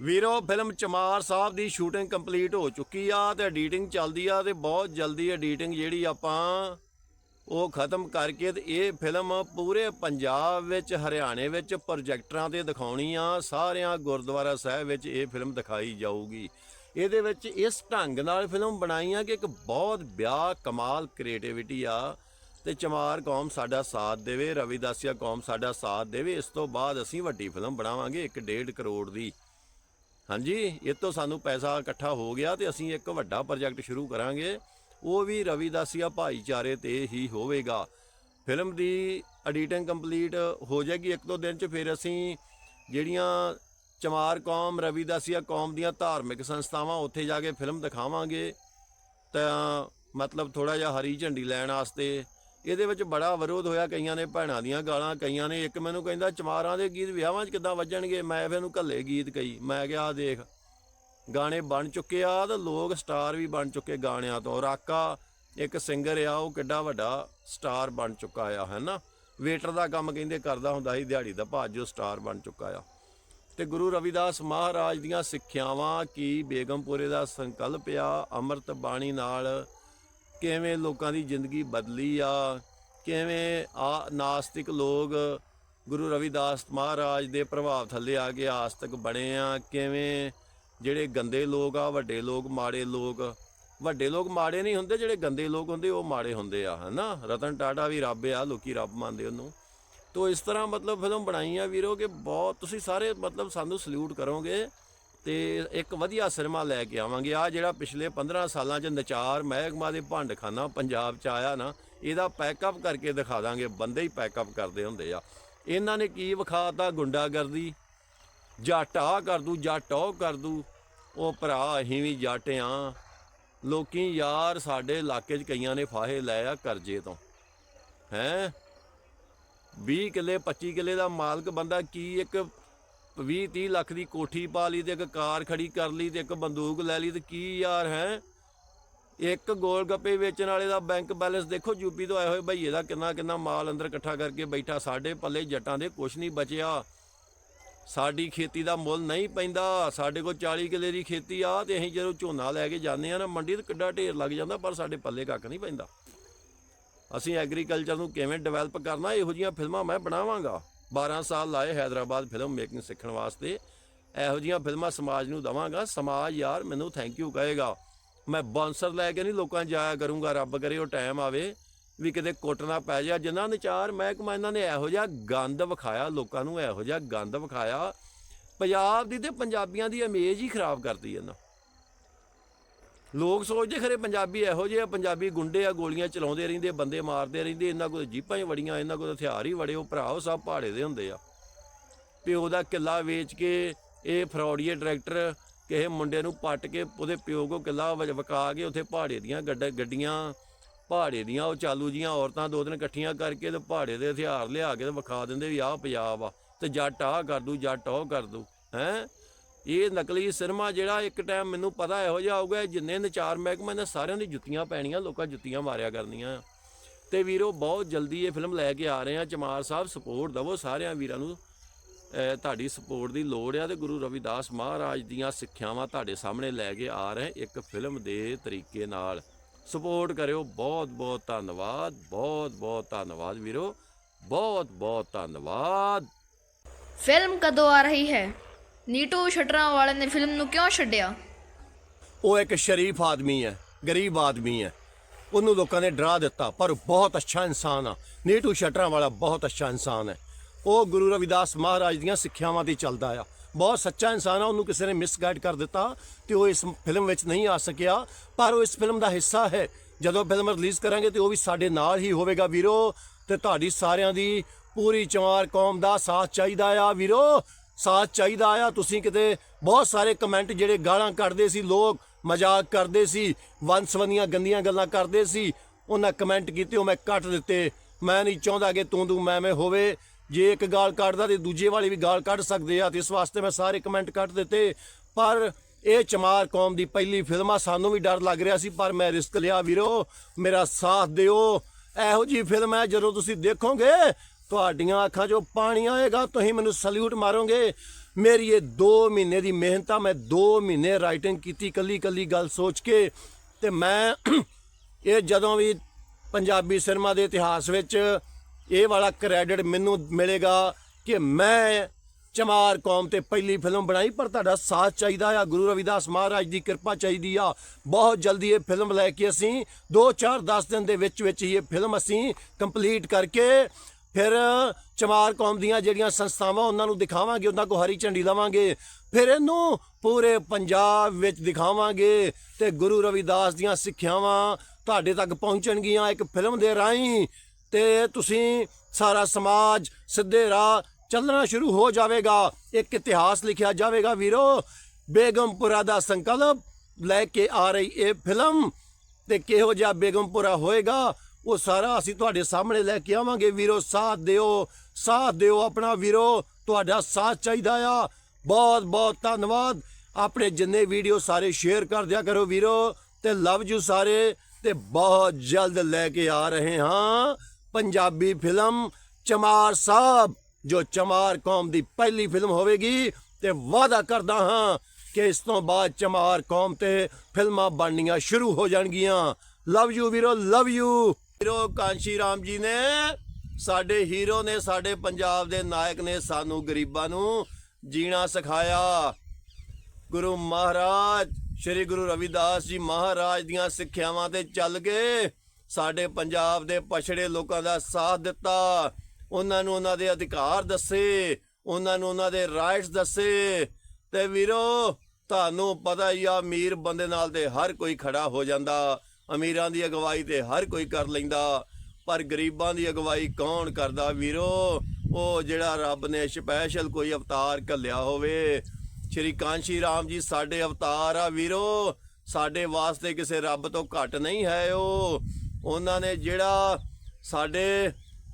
ਵੀਰੋ, ਫਿਲਮ ਚਮਾਰ ਸਾਹਿਬ ਦੀ shooting complete ਹੋ ਚੁੱਕੀ ਆ ਤੇ ਐਡੀਟਿੰਗ ਚੱਲਦੀ ਆ ਤੇ ਬਹੁਤ ਜਲਦੀ ਐਡੀਟਿੰਗ ਜਿਹੜੀ ਆਪਾਂ ਉਹ ਖਤਮ ਕਰਕੇ ਤੇ ਇਹ ਫਿਲਮ ਪੂਰੇ ਪੰਜਾਬ ਵਿੱਚ, ਹਰਿਆਣੇ ਵਿੱਚ ਪ੍ਰੋਜੈਕਟਰਾਂ ਤੇ ਦਿਖਾਉਣੀ ਆ। ਸਾਰਿਆਂ ਗੁਰਦੁਆਰਾ ਸਾਹਿਬ ਵਿੱਚ ਇਹ ਫਿਲਮ ਦਿਖਾਈ ਜਾਊਗੀ। ਇਹਦੇ ਵਿੱਚ ਇਸ ਢੰਗ ਨਾਲ ਫਿਲਮ ਬਣਾਈ ਆ ਕਿ ਇੱਕ ਬਹੁਤ ਵਿਆਹ ਕਮਾਲ ਕ੍ਰੀਏਟੀਵਿਟੀ ਆ ਤੇ ਚਮਾਰ ਕੌਮ ਸਾਡਾ ਸਾਥ ਦੇਵੇ ਰਵਿਦਾਸੀਆ ਕੌਮ ਸਾਡਾ ਸਾਥ ਦੇਵੇ। ਇਸ ਤੋਂ ਬਾਅਦ ਅਸੀਂ ਵੱਡੀ ਫਿਲਮ ਬਣਾਵਾਂਗੇ 1.5 ਕਰੋੜ ਦੀ। ਹਾਂਜੀ, ਇਹ ਤੋਂ ਸਾਨੂੰ ਪੈਸਾ ਇਕੱਠਾ ਹੋ ਗਿਆ ਤੇ ਅਸੀਂ ਇੱਕ ਵੱਡਾ ਪ੍ਰੋਜੈਕਟ ਸ਼ੁਰੂ ਕਰਾਂਗੇ। ਉਹ ਵੀ ਰਵਿਦਾਸੀਆ ਭਾਈਚਾਰੇ ਤੇ ਹੀ ਹੋਵੇਗਾ। ਫਿਲਮ ਦੀ ਐਡੀਟਿੰਗ ਕੰਪਲੀਟ ਹੋ ਜਾਏਗੀ ਇੱਕ ਦੋ ਦਿਨ ਚ, ਫਿਰ ਅਸੀਂ ਜਿਹੜੀਆਂ ਚਮਾਰ ਕੌਮ ਰਵੀਦਾਸੀਆ ਕੌਮ ਦੀਆਂ ਧਾਰਮਿਕ ਸੰਸਥਾਵਾਂ, ਉੱਥੇ ਜਾ ਕੇ ਫਿਲਮ ਦਿਖਾਵਾਂਗੇ। ਤਾਂ ਮਤਲਬ ਥੋੜਾ ਜਿਹਾ ਹਰੀ ਝੰਡੀ ਲੈਣ ਵਾਸਤੇ ਇਹਦੇ ਵਿੱਚ ਬੜਾ ਵਿਰੋਧ ਹੋਇਆ ਕਈਆਂ ਨੇ ਭੈਣਾਂ ਦੀਆਂ ਗਾਲਾਂ ਕਈਆਂ ਨੇ। ਇੱਕ ਮੈਨੂੰ ਕਹਿੰਦਾ, ਚਮਾਰਾਂ ਦੇ ਗੀਤ ਵਿਆਹਾਂ 'ਚ ਕਿੱਦਾਂ ਵੱਜਣਗੇ? ਮੈਂ ਫਿਰ ਉਹਨੂੰ ਘੱਲੇ ਗੀਤ ਕਹੀ। ਮੈਂ ਕਿਹਾ ਦੇਖ, ਗਾਣੇ ਬਣ ਚੁੱਕੇ ਆ ਤੇ ਲੋਕ ਸਟਾਰ ਵੀ ਬਣ ਚੁੱਕੇ ਗਾਣਿਆਂ ਤੋਂ। ਰਾਕਾ ਇੱਕ ਸਿੰਗਰ ਆ, ਉਹ ਕਿੱਡਾ ਵੱਡਾ ਸਟਾਰ ਬਣ ਚੁੱਕਾ ਆ, ਹੈ ਨਾ? ਵੇਟਰ ਦਾ ਕੰਮ ਕਹਿੰਦੇ ਕਰਦਾ ਹੁੰਦਾ ਸੀ, ਦਿਹਾੜੀ ਦਾ ਭਾਜ ਜੋ ਸਟਾਰ ਬਣ ਚੁੱਕਾ ਆ। ਤੇ ਗੁਰੂ ਰਵਿਦਾਸ ਮਹਾਰਾਜ ਦੀਆਂ ਸਿੱਖਿਆਵਾਂ ਕੀ ਬੇਗਮਪੁਰੇ ਦਾ ਸੰਕਲਪ ਆ? ਅੰਮ੍ਰਿਤ ਬਾਣੀ ਨਾਲ ਕਿਵੇਂ ਲੋਕਾਂ ਦੀ ਜ਼ਿੰਦਗੀ ਬਦਲੀ ਆ, ਕਿਵੇਂ ਆ ਨਾਸਤਿਕ ਲੋਕ ਗੁਰੂ ਰਵਿਦਾਸ ਮਹਾਰਾਜ ਦੇ ਪ੍ਰਭਾਵ ਥੱਲੇ ਆ ਕੇ ਆਸਤਕ ਬਣੇ ਆ, ਕਿਵੇਂ ਜਿਹੜੇ ਗੰਦੇ ਲੋਕ ਆ, ਵੱਡੇ ਲੋਕ, ਮਾੜੇ ਲੋਕ, ਵੱਡੇ ਲੋਕ ਮਾੜੇ ਨਹੀਂ ਹੁੰਦੇ, ਜਿਹੜੇ ਗੰਦੇ ਲੋਕ ਹੁੰਦੇ ਉਹ ਮਾੜੇ ਹੁੰਦੇ ਆ, ਹਨਾ? ਰਤਨ ਟਾਟਾ ਵੀ ਰੱਬ ਆ, ਲੋਕੀ ਰੱਬ ਮੰਨਦੇ ਉਹਨੂੰ। ਤੋ ਇਸ ਤਰ੍ਹਾਂ ਮਤਲਬ ਫਿਲਮ ਬਣਾਈ ਆ ਵੀਰੋ ਕਿ ਬਹੁਤ ਤੁਸੀਂ ਸਾਰੇ ਮਤਲਬ ਸਾਨੂੰ ਸਲੂਟ ਕਰੋਗੇ ਤੇ ਇੱਕ ਵਧੀਆ ਸਿਨੇਮਾ ਲੈ ਕੇ ਆਵਾਂਗੇ। ਆ ਜਿਹੜਾ ਪਿਛਲੇ 15 ਸਾਲਾਂ ਚ ਨਚਾਰ ਮਹਿਕਮਾ ਦੇ ਭੰਡਖਾਨਾ ਪੰਜਾਬ ਚ ਆਇਆ ਨਾ, ਇਹਦਾ ਪੈਕਅਪ ਕਰਕੇ ਦਿਖਾ ਦਾਂਗੇ। ਬੰਦੇ ਹੀ ਪੈਕਅਪ ਕਰਦੇ ਹੁੰਦੇ ਆ। ਇਹਨਾਂ ਨੇ ਕੀ ਵਿਖਾਤਾ ਗੁੰਡਾਗਰਦੀ? ਜੱਟ ਆਹ ਕਰ ਦੂ, ਜੱਟ ਉਹ ਕਰ ਦੂ। ਉਹ ਭਰਾ, ਅਸੀਂ ਵੀ ਜੱਟ ਆ। ਲੋਕੀ ਯਾਰ ਸਾਡੇ ਇਲਾਕੇ 'ਚ ਕਈਆਂ ਨੇ ਫਾਹੇ ਲਏ ਆ ਕਰਜ਼ੇ ਤੋਂ। ਹੈਂ? 20 ਕਿੱਲੇ 25 ਕਿੱਲੇ ਦਾ ਮਾਲਕ ਬੰਦਾ ਕੀ ਇੱਕ 20 30 ਲੱਖ ਦੀ ਕੋਠੀ ਪਾ ਲਈ ਤੇ ਇੱਕ ਕਾਰ ਖੜੀ ਕਰ ਲਈ ਤੇ ਇੱਕ ਬੰਦੂਕ ਲੈ ਲਈ ਤੇ ਕੀ ਯਾਰ ਹੈ? ਇੱਕ ਗੋਲ ਗੱਪੇ ਵੇਚਣ ਵਾਲੇ ਦਾ ਬੈਂਕ ਬੈਲੈਂਸ ਦੇਖੋ ਯੂਪੀ ਤੋਂ ਆਏ ਹੋਏ ਭਈਏ ਦਾ ਕਿੰਨਾ ਕਿੰਨਾ ਮਾਲ ਅੰਦਰ ਇਕੱਠਾ ਕਰਕੇ ਬੈਠਾ, ਸਾਡੇ ਪੱਲੇ ਜੱਟਾਂ ਦੇ ਕੁਛ ਨਹੀਂ ਬਚਿਆ। ਸਾਡੀ ਖੇਤੀ ਦਾ ਮੁੱਲ ਨਹੀਂ ਪੈਂਦਾ, ਸਾਡੇ ਕੋਲ 40 ਕਿੱਲੇ ਦੀ ਖੇਤੀ ਆ ਤੇ ਅਸੀਂ ਜਦੋਂ ਝੋਨਾ ਲੈ ਕੇ ਜਾਂਦੇ ਆ ਨਾ, ਮੰਡੀ ਤੇ ਕਿੱਡਾ ਢੇਰ ਲੱਗ ਜਾਂਦਾ, ਪਰ ਸਾਡੇ ਪੱਲੇ ਕੱਖ ਨਹੀਂ ਪੈਂਦਾ। ਅਸੀਂ ਐਗਰੀਕਲਚਰ ਨੂੰ ਕਿਵੇਂ ਡਿਵੈਲਪ ਕਰਨਾ, ਇਹੋ ਜਿਹੀਆਂ ਫਿਲਮਾਂ ਮੈਂ ਬਣਾਵਾਂਗਾ। 12 ਸਾਲ ਲਾਏ ਹైదరాబాద్ ਫਿਲਮ ਮੇਕਿੰਗ ਸਿੱਖਣ ਵਾਸਤੇ। ਇਹੋ ਜੀਆਂ ਫਿਲਮਾਂ ਸਮਾਜ ਨੂੰ ਦਵਾਂਗਾ। ਸਮਾਜ ਯਾਰ, ਮੈਨੂੰ ਥੈਂਕ ਯੂ ਕਹੇਗਾ। ਮੈਂ ਬਾਂਸਰ ਲੈ ਕੇ ਨਹੀਂ ਲੋਕਾਂ ਜਾਇਆ ਕਰੂੰਗਾ। ਰੱਬ ਕਰੇ ਉਹ ਟਾਈਮ ਆਵੇ, ਵੀ ਕਿਤੇ ਕੋਟਣਾ ਪੈ ਜਾ। ਜਿਨ੍ਹਾਂ ਨੇ ਚਾਰ ਮਹਿਕਮਾ, ਇਹਨਾਂ ਨੇ ਇਹੋ ਜਿਹਾ ਗੰਦ ਵਿਖਾਇਆ, ਲੋਕਾਂ ਨੂੰ ਇਹੋ ਜਿਹਾ ਗੰਦ ਵਿਖਾਇਆ। ਪੰਜਾਬ ਦੀ ਤੇ ਪੰਜਾਬੀਆਂ ਦੀ ਇਮੇਜ ਹੀ ਖਰਾਬ ਕਰਦੀ ਇਹਨਾਂ। ਲੋਕ ਸੋਚਦੇ ਖਰੇ ਪੰਜਾਬੀ ਇਹੋ ਜਿਹੇ ਆ, ਪੰਜਾਬੀ ਗੁੰਡੇ ਆ, ਗੋਲੀਆਂ ਚਲਾਉਂਦੇ ਰਹਿੰਦੇ ਬੰਦੇ ਮਾਰਦੇ ਰਹਿੰਦੇ ਇਹਨਾਂ ਕੋਲ ਜੀਪਾਂ ਹੀ ਵੜੀਆਂ, ਇਹਨਾਂ ਕੋਲ ਹਥਿਆਰ ਹੀ ਵੜੇ, ਉਹ ਭਰਾ ਉਹ ਸਭ ਪਹਾੜੇ ਦੇ ਹੁੰਦੇ ਆ। ਪਿਓ ਦਾ ਕਿੱਲਾ ਵੇਚ ਕੇ ਇਹ ਫਰੌਡੀਏ ਡਾਇਰੈਕਟਰ ਕਿਸੇ ਮੁੰਡੇ ਨੂੰ ਪੱਟ ਕੇ ਉਹਦੇ ਪਿਓ ਕੋ ਕਿੱਲਾ ਵ- ਵਕਾ ਕੇ ਉੱਥੇ ਪਹਾੜੇ ਦੀਆਂ ਗੱਡ- ਗੱਡੀਆਂ ਪਹਾੜੇ ਦੀਆਂ, ਉਹ ਚਾਲੂ ਜੀਆਂ ਔਰਤਾਂ ਦੋ ਦਿਨ ਇਕੱਠੀਆਂ ਕਰਕੇ ਤੇ ਪਹਾੜੇ ਦੇ ਹਥਿਆਰ ਲਿਆ ਕੇ ਤੇ ਵਿਖਾ ਦਿੰਦੇ ਵੀ ਆਹ ਪੰਜਾਬ ਆ, ਤੇ ਜੱਟ ਆਹ ਕਰ ਦੂ, ਜੱਟ ਉਹ ਕਰ ਦੂ, ਹੈ? ਇਹ ਨਕਲੀ ਸਿਨੇਮਾ ਜਿਹੜਾ ਇੱਕ ਟਾਈਮ ਮੈਨੂੰ ਪਤਾ ਇਹੋ ਜਿਹਾ ਹੋਊਗਾ ਜਿੰਨੇ ਨਚਾਰ ਮਹਿਕਮੇ ਨੇ ਸਾਰਿਆਂ ਦੀ ਜੁੱਤੀਆਂ ਪੈਣੀਆਂ, ਲੋਕਾਂ ਜੁੱਤੀਆਂ ਮਾਰਿਆ ਕਰਨੀਆਂ। ਤੇ ਵੀਰੋ, ਬਹੁਤ ਜਲਦੀ ਇਹ ਫਿਲਮ ਲੈ ਕੇ ਆ ਰਹੇ ਆ ਚਮਾਰ ਸਾਹਿਬ ਸਪੋਰਟ ਦਵੋ ਸਾਰਿਆਂ ਵੀਰਾਂ ਨੂੰ। ਤੁਹਾਡੀ ਸਪੋਰਟ ਦੀ ਲੋੜ ਆ ਤੇ ਗੁਰੂ ਰਵਿਦਾਸ ਮਹਾਰਾਜ ਦੀਆਂ ਸਿੱਖਿਆਵਾਂ ਤੁਹਾਡੇ ਸਾਹਮਣੇ ਲੈ ਕੇ ਆ ਰਹੇ ਇੱਕ ਫਿਲਮ ਦੇ ਤਰੀਕੇ ਨਾਲ। ਸਪੋਰਟ ਕਰਿਓ, ਬਹੁਤ ਬਹੁਤ ਧੰਨਵਾਦ, ਬਹੁਤ ਬਹੁਤ ਧੰਨਵਾਦ ਵੀਰੋ, ਬਹੁਤ ਬਹੁਤ ਧੰਨਵਾਦ। ਫਿਲਮ ਕਦੋਂ ਆ ਰਹੀ ਹੈ? ਨੀਟੂ ਸ਼ਟਰਾਂ ਵਾਲੇ ਨੇ ਫਿਲਮ ਨੂੰ ਕਿਉਂ ਛੱਡਿਆ? ਉਹ ਇੱਕ ਸ਼ਰੀਫ ਆਦਮੀ ਹੈ, ਗਰੀਬ ਆਦਮੀ ਹੈ। ਉਹਨੂੰ ਲੋਕਾਂ ਨੇ ਡਰਾ ਦਿੱਤਾ, ਪਰ ਬਹੁਤ ਅੱਛਾ ਇਨਸਾਨ ਆ। ਨੀਟੂ ਸ਼ਟਰਾਂ ਵਾਲਾ ਬਹੁਤ ਅੱਛਾ ਇਨਸਾਨ ਹੈ। ਉਹ ਗੁਰੂ ਰਵਿਦਾਸ ਮਹਾਰਾਜ ਦੀਆਂ ਸਿੱਖਿਆਵਾਂ ਤੇ ਚੱਲਦਾ ਆ। ਬਹੁਤ ਸੱਚਾ ਇਨਸਾਨ ਆ, ਉਹਨੂੰ ਕਿਸੇ ਨੇ ਮਿਸਗਾਈਡ ਕਰ ਦਿੱਤਾ ਤੇ ਉਹ ਇਸ ਫਿਲਮ ਵਿੱਚ ਨਹੀਂ ਆ ਸਕਿਆ। ਪਰ ਉਹ ਇਸ ਫਿਲਮ ਦਾ ਹਿੱਸਾ ਹੈ। ਜਦੋਂ ਫਿਲਮ ਰਿਲੀਜ਼ ਕਰਾਂਗੇ ਤੇ ਉਹ ਵੀ ਸਾਡੇ ਨਾਲ ਹੀ ਹੋਵੇਗਾ ਵੀਰੋ। ਤੇ ਤੁਹਾਡੀ ਸਾਰਿਆਂ ਦੀ ਪੂਰੀ ਚਮਾਰ ਕੌਮ ਦਾ ਸਾਥ ਚਾਹੀਦਾ ਆ ਵੀਰੋ। ਸਾਥ ਚਾਹੀਦਾ ਆ। ਤੁਸੀਂ ਕਿਤੇ ਬਹੁਤ ਸਾਰੇ ਕਮੈਂਟ ਜਿਹੜੇ ਗਾਲਾਂ ਕੱਢਦੇ ਸੀ, ਲੋਕ ਮਜ਼ਾਕ ਕਰਦੇ ਸੀ ਵੰਸਵਨੀਆਂ ਗੰਦੀਆਂ ਗੱਲਾਂ ਕਰਦੇ ਸੀ, ਉਹਨਾਂ ਕਮੈਂਟ ਕੀਤੇ, ਉਹ ਮੈਂ ਕੱਟ ਦਿੱਤੇ। ਮੈਂ ਨਹੀਂ ਚਾਹੁੰਦਾ ਕਿ ਤੂੰ ਤੂੰ ਮੈਂ ਮੈਂ ਹੋਵੇ। ਜੇ ਇੱਕ ਗਾਲ ਕੱਢਦਾ ਤੇ ਦੂਜੇ ਵਾਲੇ ਵੀ ਗਾਲ ਕੱਢ ਸਕਦੇ ਆ ਤੇ ਇਸ ਵਾਸਤੇ ਮੈਂ ਸਾਰੇ ਕਮੈਂਟ ਕੱਟ ਦਿੱਤੇ। ਪਰ ਇਹ ਚਮਾਰ ਕੌਮ ਦੀ ਪਹਿਲੀ ਫਿਲਮ ਆ, ਸਾਨੂੰ ਵੀ ਡਰ ਲੱਗ ਰਿਹਾ ਸੀ, ਪਰ ਮੈਂ ਰਿਸਕ ਲਿਆ ਵੀਰੋ। ਮੇਰਾ ਸਾਥ ਦਿਓ। ਇਹੋ ਜੀ ਫਿਲਮ ਹੈ ਜਦੋਂ ਤੁਸੀਂ ਦੇਖੋਗੇ ਤੁਹਾਡੀਆਂ ਅੱਖਾਂ 'ਚੋਂ ਪਾਣੀ ਆਏਗਾ, ਤੁਸੀਂ ਮੈਨੂੰ ਸਲੂਟ ਮਾਰੋਗੇ। ਮੇਰੀ ਇਹ 2 ਮਹੀਨੇ ਦੀ ਮਿਹਨਤ ਆ, ਮੈਂ 2 ਮਹੀਨੇ ਰਾਈਟਿੰਗ ਕੀਤੀ ਕੱਲੀ ਕੱਲੀ ਗੱਲ ਸੋਚ ਕੇ। ਤੇ ਮੈਂ ਇਹ ਜਦੋਂ ਵੀ ਪੰਜਾਬੀ ਸਿਨੇਮਾ ਦੇ ਇਤਿਹਾਸ ਵਿੱਚ ਇਹ ਵਾਲਾ ਕ੍ਰੈਡਿਟ ਮੈਨੂੰ ਮਿਲੇਗਾ ਕਿ ਮੈਂ ਚਮਾਰ ਕੌਮ ਤੇ ਪਹਿਲੀ ਫਿਲਮ ਬਣਾਈ, ਪਰ ਤੁਹਾਡਾ ਸਾਥ ਚਾਹੀਦਾ ਆ, ਗੁਰੂ ਰਵਿਦਾਸ ਮਹਾਰਾਜ ਦੀ ਕਿਰਪਾ ਚਾਹੀਦੀ ਆ। ਬਹੁਤ ਜਲਦੀ ਇਹ ਫਿਲਮ ਲੈ ਕੇ ਅਸੀਂ 2 4 10 ਦਿਨ ਦੇ ਵਿੱਚ ਵਿੱਚ ਹੀ ਇਹ ਫਿਲਮ ਅਸੀਂ ਕੰਪਲੀਟ ਕਰਕੇ ਫਿਰ ਚਮਾਰ ਕੌਮ ਦੀਆਂ ਜਿਹੜੀਆਂ ਸੰਸਥਾਵਾਂ ਉਹਨਾਂ ਨੂੰ ਦਿਖਾਵਾਂਗੇ, ਉਹਨਾਂ ਕੋ ਹਰੀ ਝੰਡੀ ਲਵਾਂਗੇ। ਫਿਰ ਇਹਨੂੰ ਪੂਰੇ ਪੰਜਾਬ ਵਿੱਚ ਦਿਖਾਵਾਂਗੇ ਤੇ ਗੁਰੂ ਰਵਿਦਾਸ ਦੀਆਂ ਸਿੱਖਿਆਵਾਂ ਤੁਹਾਡੇ ਤੱਕ ਪਹੁੰਚਣਗੀਆਂ ਇੱਕ ਫਿਲਮ ਦੇ ਰਾਹੀਂ ਤੇ ਤੁਸੀਂ ਸਾਰਾ ਸਮਾਜ ਸਿੱਧੇ ਰਾਹ ਚੱਲਣਾ ਸ਼ੁਰੂ ਹੋ ਜਾਵੇਗਾ। ਇੱਕ ਇਤਿਹਾਸ ਲਿਖਿਆ ਜਾਵੇਗਾ ਵੀਰੋ, ਬੇਗਮਪੁਰਾ ਦਾ ਸੰਕਲਪ ਲੈ ਕੇ ਆ ਰਹੀ ਇਹ ਫਿਲਮ ਤੇ ਕਿਹੋ ਜਿਹਾ ਬੇਗਮਪੁਰਾ ਹੋਏਗਾ ਉਹ ਸਾਰਾ ਅਸੀਂ ਤੁਹਾਡੇ ਸਾਹਮਣੇ ਲੈ ਕੇ ਆਵਾਂਗੇ ਵੀਰੋ, ਸਾਥ ਦਿਓ ਸਾਥ ਦਿਓ ਆਪਣਾ ਵੀਰੋ, ਤੁਹਾਡਾ ਸਾਥ ਚਾਹੀਦਾ ਆ। ਬਹੁਤ ਬਹੁਤ ਧੰਨਵਾਦ। ਆਪਣੇ ਜਿੰਨੇ ਵੀਡੀਓ ਸਾਰੇ ਸ਼ੇਅਰ ਕਰ ਦਿਆ ਕਰੋ ਵੀਰੋ, ਤੇ ਲਵ ਯੂ ਸਾਰੇ, ਤੇ ਬਹੁਤ ਜਲਦ ਲੈ ਕੇ ਆ ਰਹੇ ਹਾਂ ਪੰਜਾਬੀ ਫਿਲਮ ਚਮਾਰ ਸਾਹਿਬ, ਜੋ ਚਮਾਰ ਕੌਮ ਦੀ ਪਹਿਲੀ ਫਿਲਮ ਹੋਵੇਗੀ। ਤੇ ਵਾਅਦਾ ਕਰਦਾ ਹਾਂ ਕਿ ਇਸ ਤੋਂ ਬਾਅਦ ਚਮਾਰ ਕੌਮ ਤੇ ਫਿਲਮਾਂ ਬਣਨੀਆਂ ਸ਼ੁਰੂ ਹੋ ਜਾਣਗੀਆਂ। ਲਵ ਯੂ ਵੀਰੋ, love you. Hero Kanshi Ram ji ਨੇ, ਸਾਡੇ ਹੀਰੋ ਨੇ, ਸਾਡੇ ਪੰਜਾਬ ਦੇ ਨਾਇਕ ਨੇ ਸਾਨੂੰ ਗਰੀਬਾਂ ਨੂੰ ਜੀਣਾ ਸਿਖਾਇਆ। ਗੁਰੂ ਮਹਾਰਾਜ, ਸ੍ਰੀ ਗੁਰੂ ਰਵਿਦਾਸ ਜੀ ਮਹਾਰਾਜ ਦੀਆਂ ਸਿੱਖਿਆਵਾਂ ਤੇ ਚੱਲ ਕੇ ਸਾਡੇ ਪੰਜਾਬ ਦੇ ਪਛੜੇ ਲੋਕਾਂ ਦਾ ਸਾਥ ਦਿੱਤਾ। ਉਹਨਾਂ ਨੂੰ ਉਹਨਾਂ ਦੇ ਅਧਿਕਾਰ ਦੱਸੇ, ਉਹਨਾਂ ਨੂੰ ਉਹਨਾਂ ਦੇ ਰਾਈਟਸ ਦੱਸੇ। ਤੇ ਵੀਰੋ, ਤੁਹਾਨੂੰ ਪਤਾ ਹੀ ਆ, ਅਮੀਰ ਬੰਦੇ ਨਾਲ ਤੇ ਹਰ ਕੋਈ ਖੜਾ ਹੋ ਜਾਂਦਾ। ਅਮੀਰਾਂ ਦੀ ਅਗਵਾਈ ਤੇ ਹਰ ਕੋਈ ਕਰ ਲੈਂਦਾ, ਪਰ ਗਰੀਬਾਂ ਦੀ ਅਗਵਾਈ ਕੌਣ ਕਰਦਾ ਵੀਰੋ? ਉਹ ਜਿਹੜਾ ਰੱਬ ਨੇ ਸਪੈਸ਼ਲ ਕੋਈ ਅਵਤਾਰ ਘੱਲਿਆ ਹੋਵੇ, ਸ਼੍ਰੀ ਕਾਂਸ਼ੀ ਰਾਮ ਜੀ ਸਾਡੇ ਅਵਤਾਰ ਆ ਵੀਰੋ। ਸਾਡੇ ਵਾਸਤੇ ਕਿਸੇ ਰੱਬ ਤੋਂ ਘੱਟ ਨਹੀਂ ਹੈ ਉਹ। ਉਹਨਾਂ ਨੇ ਜਿਹੜਾ ਸਾਡੇ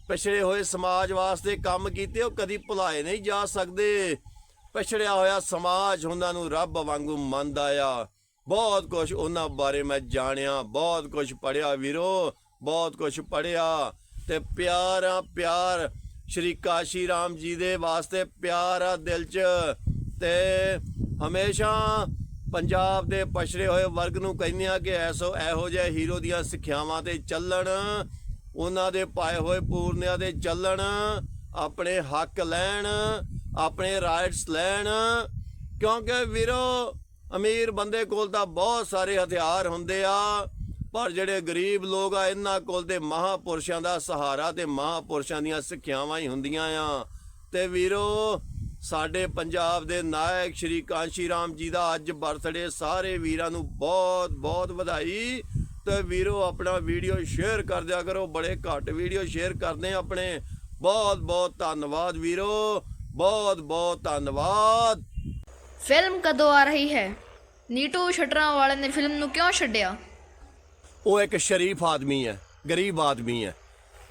ਪਿਛੜੇ ਹੋਏ ਸਮਾਜ ਵਾਸਤੇ ਕੰਮ ਕੀਤੇ, ਉਹ ਕਦੀ ਭੁਲਾਏ ਨਹੀਂ ਜਾ ਸਕਦੇ। ਪਿਛੜਿਆ ਹੋਇਆ ਸਮਾਜ ਉਹਨਾਂ ਨੂੰ ਰੱਬ ਵਾਂਗੂ ਮੰਨਦਾ ਆ। ਬਹੁਤ ਕੁਝ ਉਹਨਾਂ ਬਾਰੇ ਮੈਂ ਜਾਣਿਆ, ਬਹੁਤ ਕੁਝ ਪੜਿਆ ਵੀਰੋ, ਬਹੁਤ ਕੁਝ ਪੜਿਆ ਤੇ ਪਿਆਰ ਆ ਪਿਆਰ, ਸ਼੍ਰੀ ਕਾਸ਼ੀ ਰਾਮ ਜੀ ਦੇ ਵਾਸਤੇ ਪਿਆਰ ਆ ਦਿਲ 'ਚ। ਤੇ ਹਮੇਸ਼ਾ ਪੰਜਾਬ ਦੇ ਪਛੜੇ ਹੋਏ ਵਰਗ ਨੂੰ ਕਹਿੰਦੇ ਆ ਕਿ ਐਸੋ ਇਹੋ ਜਿਹੇ ਹੀਰੋ ਦੀਆਂ ਸਿੱਖਿਆਵਾਂ ਤੇ ਚੱਲਣ, ਉਹਨਾਂ ਦੇ ਪਾਏ ਹੋਏ ਪੂਰਨਿਆਂ ਤੇ ਚੱਲਣ, ਆਪਣੇ ਹੱਕ ਲੈਣ, ਆਪਣੇ ਰਾਈਟਸ ਲੈਣ। ਕਿਉਂਕਿ ਵੀਰੋ ਅਮੀਰ ਬੰਦੇ ਕੋਲ ਤਾਂ ਬਹੁਤ ਸਾਰੇ ਹਥਿਆਰ ਹੁੰਦੇ ਆ, ਪਰ ਜਿਹੜੇ ਗਰੀਬ ਲੋਕ ਆ, ਇਹਨਾਂ ਕੋਲ ਤੇ ਮਹਾਪੁਰਸ਼ਾਂ ਦਾ ਸਹਾਰਾ ਤੇ ਮਹਾਪੁਰਸ਼ਾਂ ਦੀਆਂ ਸਿੱਖਿਆਵਾਂ ਹੀ ਹੁੰਦੀਆਂ ਆ। ਤੇ ਵੀਰੋ, ਸਾਡੇ ਪੰਜਾਬ ਦੇ ਨਾਇਕ ਸ਼੍ਰੀ ਕਾਂਸ਼ੀ ਰਾਮ ਜੀ ਦਾ ਅੱਜ ਬਰਥਡੇ ਸਾਰੇ ਵੀਰਾਂ ਨੂੰ ਬਹੁਤ ਬਹੁਤ ਵਧਾਈ। ਤੇ ਵੀਰੋ, ਆਪਣਾ ਵੀਡੀਓ ਸ਼ੇਅਰ ਕਰ ਦਿਆ ਕਰੋ, ਬੜੇ ਘੱਟ ਵੀਡੀਓ ਸ਼ੇਅਰ ਕਰਦੇ ਆਪਣੇ। ਬਹੁਤ ਬਹੁਤ ਧੰਨਵਾਦ ਵੀਰੋ, ਬਹੁਤ ਬਹੁਤ ਧੰਨਵਾਦ। ਫਿਲਮ ਕਦੋਂ ਆ ਰਹੀ ਹੈ? ਨੀਟੂ ਸ਼ਟਰਾਂ ਵਾਲੇ ਨੇ ਫਿਲਮ ਨੂੰ ਕਿਉਂ ਛੱਡਿਆ? ਉਹ ਇੱਕ ਸ਼ਰੀਫ ਆਦਮੀ ਹੈ, ਗਰੀਬ ਆਦਮੀ ਹੈ।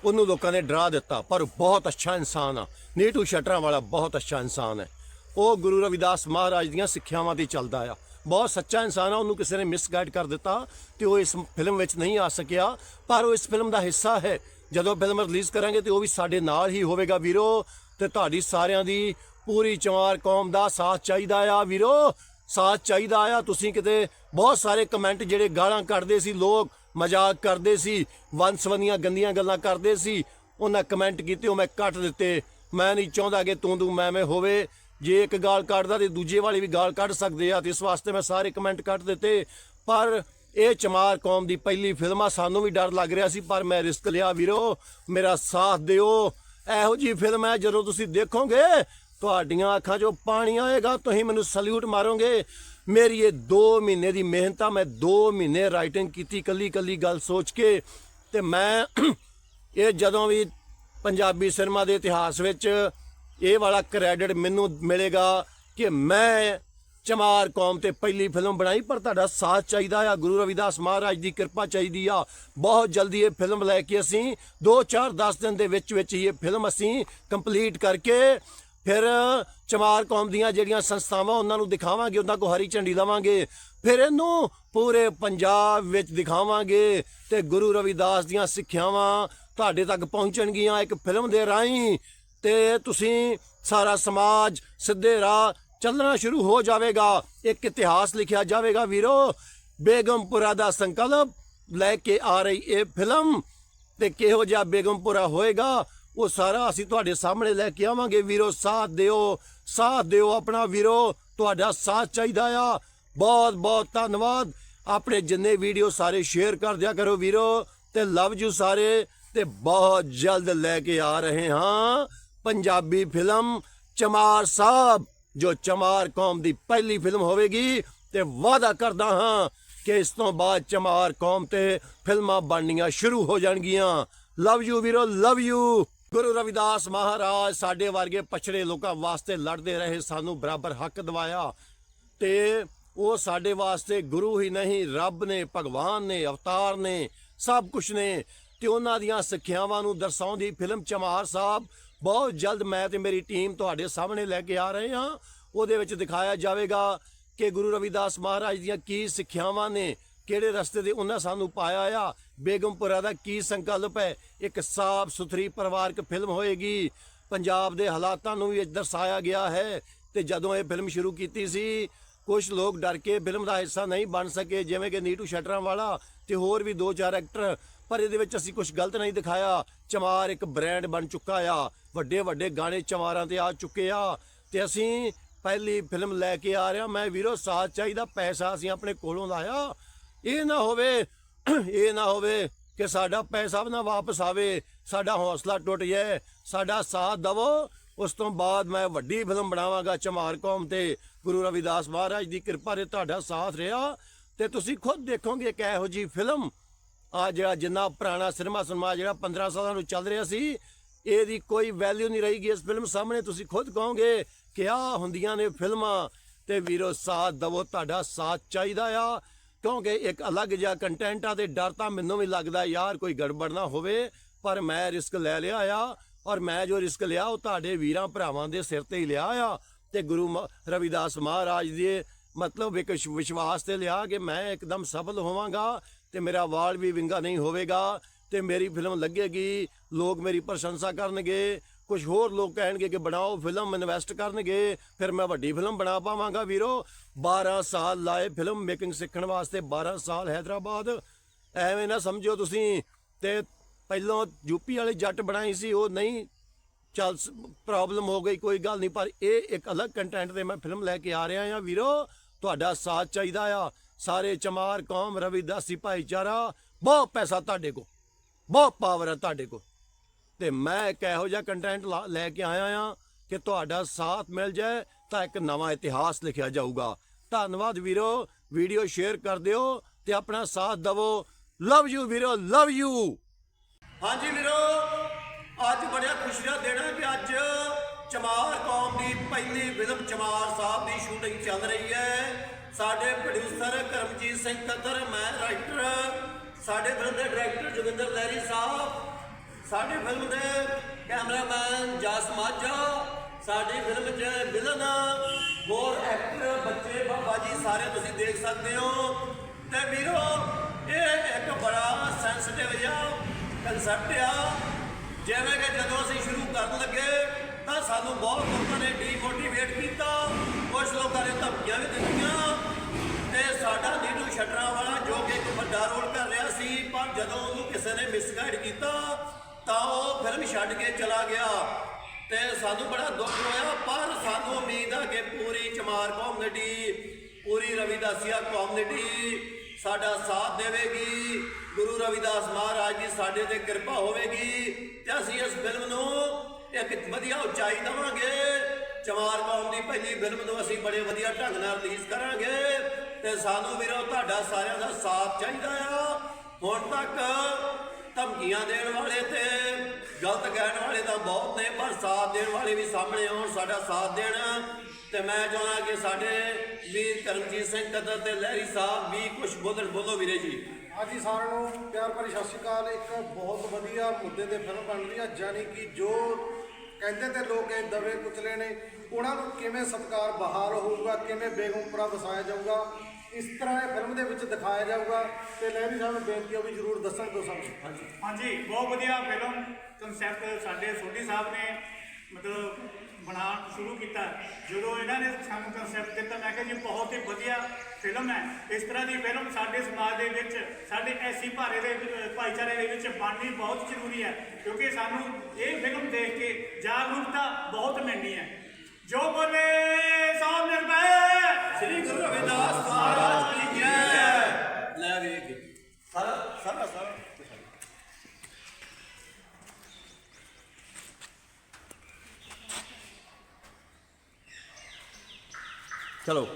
ਉਹਨੂੰ ਲੋਕਾਂ ਨੇ ਡਰਾ ਦਿੱਤਾ, ਪਰ ਉਹ ਬਹੁਤ ਅੱਛਾ ਇਨਸਾਨ ਆ। ਨੀਟੂ ਸ਼ਟਰਾਂ ਵਾਲਾ ਬਹੁਤ ਅੱਛਾ ਇਨਸਾਨ ਹੈ। ਉਹ ਗੁਰੂ ਰਵਿਦਾਸ ਮਹਾਰਾਜ ਦੀਆਂ ਸਿੱਖਿਆਵਾਂ ਤੇ ਚੱਲਦਾ ਆ। ਬਹੁਤ ਸੱਚਾ ਇਨਸਾਨ ਆ, ਉਹਨੂੰ ਕਿਸੇ ਨੇ ਮਿਸਗਾਈਡ ਕਰ ਦਿੱਤਾ ਤੇ ਉਹ ਇਸ ਫਿਲਮ ਵਿੱਚ ਨਹੀਂ ਆ ਸਕਿਆ। ਪਰ ਉਹ ਇਸ ਫਿਲਮ ਦਾ ਹਿੱਸਾ ਹੈ। ਜਦੋਂ ਫਿਲਮ ਰਿਲੀਜ਼ ਕਰਾਂਗੇ ਤੇ ਉਹ ਵੀ ਸਾਡੇ ਨਾਲ ਹੀ ਹੋਵੇਗਾ ਵੀਰੋ। ਤੇ ਤੁਹਾਡੀ ਸਾਰਿਆਂ ਦੀ ਪੂਰੀ ਚਮਾਰ ਕੌਮ ਦਾ ਸਾਥ ਚਾਹੀਦਾ ਆ ਵੀਰੋ, ਸਾਥ ਚਾਹੀਦਾ ਆ। ਤੁਸੀਂ ਕਿਤੇ ਬਹੁਤ ਸਾਰੇ ਕਮੈਂਟ ਜਿਹੜੇ ਗਾਲਾਂ ਕੱਢਦੇ ਸੀ, ਲੋਕ ਮਜ਼ਾਕ ਕਰਦੇ ਸੀ ਵੰਸਵਨੀਆਂ ਗੰਦੀਆਂ ਗੱਲਾਂ ਕਰਦੇ ਸੀ, ਉਹਨਾਂ ਕਮੈਂਟ ਕੀਤੇ, ਉਹ ਮੈਂ ਕੱਟ ਦਿੱਤੇ। ਮੈਂ ਨਹੀਂ ਚਾਹੁੰਦਾ ਕਿ ਤੂੰ ਤੂੰ ਮੈਂ ਮੈਂ ਹੋਵੇ। ਜੇ ਇੱਕ ਗਾਲ ਕੱਢਦਾ ਤੇ ਦੂਜੇ ਵਾਲੇ ਵੀ ਗਾਲ ਕੱਢ ਸਕਦੇ ਆ ਤੇ ਇਸ ਵਾਸਤੇ ਮੈਂ ਸਾਰੇ ਕਮੈਂਟ ਕੱਟ ਦਿੱਤੇ। ਪਰ ਇਹ ਚਮਾਰ ਕੌਮ ਦੀ ਪਹਿਲੀ ਫਿਲਮ ਆ, ਸਾਨੂੰ ਵੀ ਡਰ ਲੱਗ ਰਿਹਾ ਸੀ, ਪਰ ਮੈਂ ਰਿਸਕ ਲਿਆ ਵੀਰੋ। ਮੇਰਾ ਸਾਥ ਦਿਓ। ਇਹੋ ਜੀ ਫਿਲਮ ਹੈ ਜਦੋਂ ਤੁਸੀਂ ਦੇਖੋਗੇ ਤੁਹਾਡੀਆਂ ਅੱਖਾਂ 'ਚੋਂ ਪਾਣੀ ਆਏਗਾ, ਤੁਸੀਂ ਮੈਨੂੰ ਸਲੂਟ ਮਾਰੋਗੇ। ਮੇਰੀ ਇਹ 2 ਮਹੀਨੇ ਦੀ ਮਿਹਨਤ ਆ, ਮੈਂ 2 ਮਹੀਨੇ ਰਾਈਟਿੰਗ ਕੀਤੀ ਕੱਲੀ ਕੱਲੀ ਗੱਲ ਸੋਚ ਕੇ, ਤੇ ਮੈਂ ਇਹ ਜਦੋਂ ਵੀ ਪੰਜਾਬੀ ਸਿਨੇਮਾ ਦੇ ਇਤਿਹਾਸ ਵਿੱਚ ਇਹ ਵਾਲਾ ਕ੍ਰੈਡਿਟ ਮੈਨੂੰ ਮਿਲੇਗਾ ਕਿ ਮੈਂ ਚਮਾਰ ਕੌਮ ਤੇ ਪਹਿਲੀ ਫਿਲਮ ਬਣਾਈ, ਪਰ ਤੁਹਾਡਾ ਸਾਥ ਚਾਹੀਦਾ ਆ, ਗੁਰੂ ਰਵਿਦਾਸ ਮਹਾਰਾਜ ਦੀ ਕਿਰਪਾ ਚਾਹੀਦੀ ਆ। ਬਹੁਤ ਜਲਦੀ ਇਹ ਫਿਲਮ ਲੈ ਕੇ ਅਸੀਂ 2 4 10 ਦਿਨ ਦੇ ਵਿੱਚ ਵਿੱਚ ਹੀ ਇਹ ਫਿਲਮ ਅਸੀਂ ਕੰਪਲੀਟ ਕਰਕੇ ਫਿਰ ਚਮਾਰ ਕੌਮ ਦੀਆਂ ਜਿਹੜੀਆਂ ਸੰਸਥਾਵਾਂ ਉਹਨਾਂ ਨੂੰ ਦਿਖਾਵਾਂਗੇ, ਉਹਨਾਂ ਕੋ ਹਰੀ ਝੰਡੀ ਲਵਾਂਗੇ। ਫਿਰ ਇਹਨੂੰ ਪੂਰੇ ਪੰਜਾਬ ਵਿੱਚ ਦਿਖਾਵਾਂਗੇ ਤੇ ਗੁਰੂ ਰਵਿਦਾਸ ਦੀਆਂ ਸਿੱਖਿਆਵਾਂ ਤੁਹਾਡੇ ਤੱਕ ਪਹੁੰਚਣਗੀਆਂ ਇੱਕ ਫਿਲਮ ਦੇ ਰਾਹੀਂ। ਤੇ ਤੁਸੀਂ ਸਾਰਾ ਸਮਾਜ ਸਿੱਧੇ ਰਾਹ ਚੱਲਣਾ ਸ਼ੁਰੂ ਹੋ ਜਾਵੇਗਾ। ਇੱਕ ਇਤਿਹਾਸ ਲਿਖਿਆ ਜਾਵੇਗਾ ਵੀਰੋ। ਬੇਗਮਪੁਰਾ ਦਾ ਸੰਕਲਪ ਲੈ ਕੇ ਆ ਰਹੀ ਇਹ ਫਿਲਮ ਤੇ ਕਿਹੋ ਜਿਹਾ ਬੇਗਮਪੁਰਾ ਹੋਏਗਾ? ਉਹ ਸਾਰਾ ਅਸੀਂ ਤੁਹਾਡੇ ਸਾਹਮਣੇ ਲੈ ਕੇ ਆਵਾਂਗੇ। ਵੀਰੋ, ਸਾਥ ਦਿਓ ਸਾਥ ਦਿਓ ਆਪਣਾ ਵੀਰੋ। ਤੁਹਾਡਾ ਸਾਥ ਚਾਹੀਦਾ ਆ। ਬਹੁਤ ਬਹੁਤ ਧੰਨਵਾਦ। ਆਪਣੇ ਜਿੰਨੇ ਵੀਡੀਓ ਸਾਰੇ ਸ਼ੇਅਰ ਕਰ ਦਿਆ ਕਰੋ ਵੀਰੋ ਤੇ ਲਵ ਯੂ ਸਾਰੇ ਤੇ ਬਹੁਤ ਜਲਦ ਲੈ ਕੇ ਆ ਰਹੇ ਹਾਂ। ਪੰਜਾਬੀ ਫਿਲਮ ਚਮਾਰ ਸਾਹਿਬ, ਜੋ ਚਮਾਰ ਕੌਮ ਦੀ ਪਹਿਲੀ ਫਿਲਮ ਹੋਵੇਗੀ ਤੇ ਵਾਅਦਾ ਕਰਦਾ ਹਾਂ ਕਿ ਇਸ ਤੋਂ ਬਾਅਦ ਚਮਾਰ ਕੌਮ ਤੇ ਫਿਲਮਾਂ ਬਣਨੀਆਂ ਸ਼ੁਰੂ ਹੋ ਜਾਣਗੀਆਂ। ਲਵ ਯੂ ਵੀਰੋ, ਲਵ ਯੂ। ਗੁਰੂ ਰਵਿਦਾਸ ਮਹਾਰਾਜ ਸਾਡੇ ਵਰਗੇ ਪਛੜੇ ਲੋਕਾਂ ਵਾਸਤੇ ਲੜਦੇ ਰਹੇ, ਸਾਨੂੰ ਬਰਾਬਰ ਹੱਕ ਦਿਵਾਇਆ ਤੇ ਉਹ ਸਾਡੇ ਵਾਸਤੇ ਗੁਰੂ ਹੀ ਨਹੀਂ, ਰੱਬ ਨੇ, ਭਗਵਾਨ ਨੇ, ਅਵਤਾਰ ਨੇ, ਸਭ ਕੁਝ ਨੇ ਤੇ ਉਹਨਾਂ ਦੀਆਂ ਸਿੱਖਿਆਵਾਂ ਨੂੰ ਦਰਸਾਉਂਦੀ ਫਿਲਮ ਚਮਾਰ ਸਾਹਿਬ, ਬਹੁਤ ਜਲਦ ਮੈਂ ਤੇ ਮੇਰੀ ਟੀਮ ਤੁਹਾਡੇ ਸਾਹਮਣੇ ਲੈ ਕੇ ਆ ਰਹੇ ਹਾਂ। ਉਹਦੇ ਵਿੱਚ ਦਿਖਾਇਆ ਜਾਵੇਗਾ ਕਿ ਗੁਰੂ ਰਵਿਦਾਸ ਮਹਾਰਾਜ ਦੀਆਂ ਕੀ ਸਿੱਖਿਆਵਾਂ ਨੇ ਕਿਹੜੇ ਰਸਤੇ ਦੇ ਉਹਨਾਂ ਸਾਨੂੰ ਪਾਇਆ ਆ? ਬੇਗਮਪੁਰਾ ਦਾ ਕੀ ਸੰਕਲਪ ਹੈ? ਇੱਕ ਸਾਫ਼ ਸੁਥਰੀ ਪਰਿਵਾਰਕ ਫਿਲਮ ਹੋਏਗੀ। ਪੰਜਾਬ ਦੇ ਹਾਲਾਤਾਂ ਨੂੰ ਵੀ ਦਰਸਾਇਆ ਗਿਆ ਹੈ ਤੇ ਜਦੋਂ ਇਹ ਫਿਲਮ ਸ਼ੁਰੂ ਕੀਤੀ ਸੀ ਕੁਝ ਲੋਕ ਡਰ ਕੇ ਫਿਲਮ ਦਾ ਹਿੱਸਾ ਨਹੀਂ ਬਣ ਸਕੇ, ਜਿਵੇਂ ਕਿ ਨੀਟੂ ਸ਼ਟਰਾਂ ਵਾਲਾ ਤੇ ਹੋਰ ਵੀ ਦੋ ਚਾਰ ਐਕਟਰ। ਪਰ ਇਹਦੇ ਵਿੱਚ ਅਸੀਂ ਕੁਝ ਗਲਤ ਨਹੀਂ ਦਿਖਾਇਆ। ਚਮਾਰ ਇੱਕ ਬ੍ਰਾਂਡ ਬਣ ਚੁੱਕਾ ਆ। ਵੱਡੇ ਵੱਡੇ ਗਾਣੇ ਚਮਾਰਾਂ ਤੇ ਆ ਚੁੱਕੇ ਆ। ਤੇ ਅਸੀਂ ਪਹਿਲੀ ਫਿਲਮ ਲੈ ਕੇ ਆ ਰਹੇ ਹਾਂ। ਮੈਂ ਵੀਰੋ, ਸਾਥ ਚਾਹੀਦਾ, ਪੈਸਾ ਅਸੀਂ ਆਪਣੇ ਕੋਲੋਂ ਲਾਇਆ। ਇਹ ਨਾ ਹੋਵੇ, ਇਹ ਨਾ ਹੋਵੇ ਕਿ ਸਾਡਾ ਪੈਸਾ ਵੀ ਨਾ ਵਾਪਸ ਆਵੇ, ਸਾਡਾ ਹੌਸਲਾ ਟੁੱਟ ਜਾਏ, ਸਾਡਾ ਸਾਥ ਦਵੋ। ਉਸ ਤੋਂ ਬਾਅਦ ਮੈਂ ਵੱਡੀ ਫਿਲਮ ਬਣਾਵਾਂਗਾ, ਚਮਾਰ ਕੌਮ ਤੇ ਗੁਰੂ ਰਵਿਦਾਸ ਮਹਾਰਾਜ ਦੀ ਕਿਰਪਾ ਦੇ ਤੁਹਾਡਾ ਸਾਥ ਰਿਹਾ। ਤੇ ਤੁਸੀਂ ਖੁਦ ਦੇਖੋਗੇ ਕਿ ਇਹੋ ਜੀ ਫਿਲਮ, ਆ ਜਿਹੜਾ ਜਿੰਨਾ ਪੁਰਾਣਾ ਸਿਨੇਮਾ ਸਿਨੇਮਾ ਜਿਹੜਾ 15 ਸਾਲਾਂ ਤੋਂ ਚੱਲ ਰਿਹਾ ਸੀ, ਇਹਦੀ ਕੋਈ ਵੈਲਿਊ ਨਹੀਂ ਰਹੇਗੀ ਇਸ ਫਿਲਮ ਸਾਹਮਣੇ। ਤੁਸੀਂ ਖੁਦ ਕਹੋਗੇ ਕਿ ਆ ਹੁੰਦੀਆਂ ਨੇ ਫਿਲਮਾਂ, ਤੇ ਵੀਰੋ ਸਾਥ ਦਵੋ, ਤੁਹਾਡਾ ਸਾਥ ਚਾਹੀਦਾ ਆ। ਕਿਉਂਕਿ ਇੱਕ ਅਲੱਗ ਜਿਹਾ ਕੰਟੈਂਟ ਆ ਤੇ ਡਰ ਤਾਂ ਮੈਨੂੰ ਵੀ ਲੱਗਦਾ ਯਾਰ ਕੋਈ ਗੜਬੜ ਨਾ ਹੋਵੇ, ਪਰ ਮੈਂ ਰਿਸਕ ਲੈ ਲਿਆ ਆ ਔਰ ਮੈਂ ਜੋ ਰਿਸਕ ਲਿਆ ਉਹ ਤੁਹਾਡੇ ਵੀਰਾਂ ਭਰਾਵਾਂ ਦੇ ਸਿਰ ਤੇ ਹੀ ਲਿਆ ਆ ਤੇ ਗੁਰੂ ਮ- ਰਵਿਦਾਸ ਮਹਾਰਾਜ ਦੇ ਮਤਲਬ ਇੱਕ ਵਿਸ਼ਵਾਸ ਤੇ ਲਿਆ ਕਿ ਮੈਂ ਇੱਕਦਮ ਸਫਲ ਹੋਵਾਂਗਾ ਤੇ ਮੇਰਾ ਵਾਲ ਵੀ ਵਿੰਗਾ ਨਹੀਂ ਹੋਵੇਗਾ ਤੇ ਮੇਰੀ ਫਿਲਮ ਲੱਗੇਗੀ, ਲੋਕ ਮੇਰੀ ਪ੍ਰਸ਼ੰਸਾ ਕਰਨਗੇ ਕੁਝ ਹੋਰ ਲੋਕ ਕਹਿਣਗੇ ਕਿ ਬਣਾਓ ਫਿਲਮ ਇਨਵੈਸਟ ਕਰਨਗੇ, ਫਿਰ ਮੈਂ ਵੱਡੀ ਫਿਲਮ ਬਣਾ ਪਾਵਾਂਗਾ ਵੀਰੋ। 12 ਸਾਲ ਲਾਏ ਫਿਲਮ ਮੇਕਿੰਗ ਸਿੱਖਣ ਵਾਸਤੇ 12 ਸਾਲ ਹੈਦਰਾਬਾਦ। ਐਵੇਂ ਨਾ ਸਮਝੋ ਤੁਸੀਂ, ਤੇ ਪਹਿਲਾਂ ਯੂਪੀ ਵਾਲੇ ਜੱਟ ਬਣਾਈ ਸੀ, ਉਹ ਨਹੀਂ, ਚੱਲ ਪ੍ਰੋਬਲਮ ਹੋ ਗਈ, ਕੋਈ ਗੱਲ ਨਹੀਂ, ਪਰ ਇਹ ਇੱਕ ਅਲੱਗ ਕੰਟੈਂਟ ਤੇ ਮੈਂ ਫਿਲਮ ਲੈ ਕੇ ਆ ਰਿਹਾ ਹਾਂ ਵੀਰੋ। ਤੁਹਾਡਾ ਸਾਥ ਚਾਹੀਦਾ ਆ। ਸਾਰੇ ਚਮਾਰ, ਕੌਮ ਰਵਿਦਾਸੀ ਭਾਈਚਾਰਾ, ਬਹੁਤ ਪੈਸਾ ਤੁਹਾਡੇ ਕੋ ਬਹੁਤ ਪਾਵਰ ਹੈ ਤੁਹਾਡੇ ਕੋ ਤੇ ਮੈਂ ਇੱਕ ਇਹੋ ਜਿਹਾ ਕੰਟੈਂਟ ਲੈ ਕੇ ਆਇਆ ਆ ਕਿ ਤੁਹਾਡਾ ਸਾਥ ਮਿਲ ਜਾਏ, ਤਾਂ ਇੱਕ ਨਵਾਂ ਇਤਿਹਾਸ ਲਿਖਿਆ ਜਾਊਗਾ। ਧੰਨਵਾਦ ਵੀਰੋ, ਵੀਡੀਓ ਸ਼ੇਅਰ ਕਰ ਦਿਓ ਤੇ ਆਪਣਾ ਸਾਥ ਦਵੋ। ਲਵ ਯੂ ਵੀਰੋ ਲਵ ਯੂ ਹਾਂਜੀ ਵੀਰੋ, ਅੱਜ ਬੜਿਆ ਖੁਸ਼ੀ ਦਾ ਦਿਨ ਹੈ ਕਿ ਅੱਜ ਚਮਾਰ ਕੌਮ ਦੀ ਪਹਿਲੀ ਫਿਲਮ ਚਮਾਰ ਸਾਹਿਬ ਦੀ ਸ਼ੂਟਿੰਗ ਚੱਲ ਰਹੀ ਹੈ। ਸਾਡੇ ਪ੍ਰੋਡਿਊਸਰ ਕਰਮਜੀਤ ਸਿੰਘ ਕੱਦਰ ਮੈਂ ਰਾਈਟਰ ਸਾਡੇ ਫਿਲਮ ਦੇ ਡਾਇਰੈਕਟਰ ਜੋਗਿੰਦਰ ਲਹਿਰੀ ਸਾਹਿਬ ਸਾਡੀ ਫਿਲਮ ਦੇ ਕੈਮਰਾਮੈਨ ਜਾਸ ਮਾਝਾ, ਸਾਡੀ ਫਿਲਮ 'ਚ ਵਿਲਨ ਹੋਰ ਐਕਟਰ ਬੱਚੇ ਬਾਬਾ ਜੀ ਸਾਰੇ ਤੁਸੀਂ ਦੇਖ ਸਕਦੇ ਹੋ। ਤੇ ਵੀਰੋ, ਇਹ ਇੱਕ ਬੜਾ ਸੈਂਸਿਟਿਵ ਜਿਹਾ ਕਨਸੈਪਟ ਆ। ਜਿਵੇਂ ਕਿ ਜਦੋਂ ਅਸੀਂ ਸ਼ੁਰੂ ਕਰਨ ਲੱਗੇ, ਤਾਂ ਸਾਨੂੰ ਬਹੁਤ ਲੋਕਾਂ ਨੇ ਡੀਮੋਟੀਵੇਟ ਕੀਤਾ। ਕੁਝ ਲੋਕਾਂ ਨੇ ਧਮਕੀਆਂ ਵੀ ਦਿੱਤੀਆਂ। ਤੇ ਸਾਡਾ ਨੀਟੂ ਛੱਡਰਾਂ ਵਾਲਾ ਜੋ ਕਿ ਇੱਕ ਵੱਡਾ ਰੋਲ ਕਰ ਰਿਹਾ ਸੀ, ਪਰ ਜਦੋਂ ਉਹਨੂੰ ਕਿਸੇ ਨੇ ਮਿਸਗਾਈਡ ਕੀਤਾ ਤਾਂ ਉਹ ਫਿਲਮ ਛੱਡ ਕੇ ਚਲਾ ਗਿਆ ਤੇ ਸਾਨੂੰ ਬੜਾ ਦੁੱਖ ਹੋਇਆ, ਪਰ ਸਾਨੂੰ ਉਮੀਦ ਆ ਕਿ ਪੂਰੀ ਚਮਾਰ ਕੌਮਨਿਟੀ ਪੂਰੀ ਰਵਿਦਾਸੀਆ ਕੌਮਨਿਟੀ ਸਾਡਾ ਸਾਥ ਦੇਵੇਗੀ। ਗੁਰੂ ਰਵਿਦਾਸ ਮਹਾਰਾਜ ਦੀ ਸਾਡੇ ਤੇ ਕਿਰਪਾ ਹੋਵੇਗੀ ਤੇ ਅਸੀਂ ਇਸ ਫਿਲਮ ਨੂੰ ਇੱਕ ਵਧੀਆ ਉਚਾਈ ਦੇਵਾਂਗੇ। ਚਮਾਰ ਕੌਮ ਦੀ ਪਹਿਲੀ ਫਿਲਮ ਨੂੰ ਅਸੀਂ ਬੜੇ ਵਧੀਆ ਢੰਗ ਨਾਲ ਰਿਲੀਜ਼ ਕਰਾਂਗੇ ਤੇ ਸਾਨੂੰ ਵੀਰੋ, ਤੁਹਾਡਾ ਸਾਰਿਆਂ ਦਾ ਸਾਥ ਚਾਹੀਦਾ ਆ। ਹੁਣ ਤੱਕ ਧਮਕੀਆਂ ਦੇਣ ਵਾਲੇ ਤੇ, ਗਲਤ ਕਹਿਣ ਵਾਲੇ ਤਾਂ ਬਹੁਤ ਨੇ, ਪਰ ਸਾਥ ਦੇਣ ਵਾਲੇ ਵੀ ਸਾਹਮਣੇ ਆਉਣ, ਸਾਡਾ ਸਾਥ ਦੇਣ। ਤੇ ਮੈਂ ਚਾਹੁੰਦਾ ਕਿ ਸਾਡੇ ਵੀਰ ਕਰਮਜੀਤ ਸਿੰਘ ਕਦਰ ਤੇ ਲਹਿਰੀ ਸਾਹਿਬ ਵੀ ਕੁਝ ਬੋਲਣ। ਬੋਲੋ ਵੀਰੇ ਜੀ। ਹਾਂਜੀ, ਸਾਰਿਆਂ ਨੂੰ ਪਿਆਰ ਭਰੀ ਸਤਿ ਸ਼੍ਰੀ ਅਕਾਲ। ਇੱਕ ਬਹੁਤ ਵਧੀਆ ਮੁੱਦੇ ਤੇ ਫਿਲਮ ਬਣ ਰਹੀ ਹੈ ਯਾਨੀ ਕਿ ਜੋ ਕਹਿੰਦੇ ਤੇ ਲੋਕ ਇਹ ਦਵੇ ਕੁਚਲੇ ਨੇ, ਉਹਨਾਂ ਨੂੰ ਕਿਵੇਂ ਸਤਕਾਰ ਬਹਾਲ ਹੋਊਗਾ, ਕਿਵੇਂ ਬੇਗਮਪੁਰਾ ਵਸਾਇਆ ਜਾਊਗਾ ਇਸ ਤਰ੍ਹਾਂ ਇਹ ਫਿਲਮ ਦੇ ਵਿੱਚ ਦਿਖਾਇਆ ਜਾਊਗਾ ਤੇ ਲਹਿਰੀ ਸਾਹਿਬ ਨੂੰ ਬੇਨਤੀ ਹੈ ਵੀ ਜਰੂਰ ਦੱਸਣ ਦੋ ਸਾਨੂੰ। ਹਾਂਜੀ। ਹਾਂਜੀ, ਬਹੁਤ ਵਧੀਆ ਫਿਲਮ ਕਨਸੈਪਟ ਸਾਡੇ ਸੋਢੀ ਸਾਹਿਬ ਨੇ ਮਤਲਬ ਬਣਾਉਣ ਸ਼ੁਰੂ ਕੀਤਾ। ਜਦੋਂ ਇਹਨਾਂ ਨੇ ਸਾਨੂੰ ਕਨਸੈਪਟ ਦਿੱਤਾ, ਮੈਂ ਕਿਹਾ ਜੀ ਬਹੁਤ ਹੀ ਵਧੀਆ ਫਿਲਮ ਹੈ। ਇਸ ਤਰ੍ਹਾਂ ਦੀ ਫਿਲਮ ਸਾਡੇ ਸਮਾਜ ਦੇ ਵਿੱਚ, ਸਾਡੇ ਐਸੀ ਭਾਰੇ ਦੇ, ਭਾਈਚਾਰੇ ਦੇ ਵਿੱਚ ਬਣਨੀ ਬਹੁਤ ਜ਼ਰੂਰੀ ਹੈ। ਕਿਉਂਕਿ ਸਾਨੂੰ ਇਹ ਫਿਲਮ ਦੇਖ ਕੇ ਜਾਗਰੂਕਤਾ ਬਹੁਤ ਮਿਲਣੀ ਹੈ। ਜੋ ਬੋਲੇ, ਸੋ ਨਿਰਭੈ! ਸ੍ਰੀ ਗੁਰੂ ਰਵਿਦਾਸ ਮਹਾਰਾਜ ਕੀ ਜੈ। ਲੈ ਵੇਖ ਸਾਰਾ ਸਾਰਾ ਸਾਰਾ। ਚਲੋ।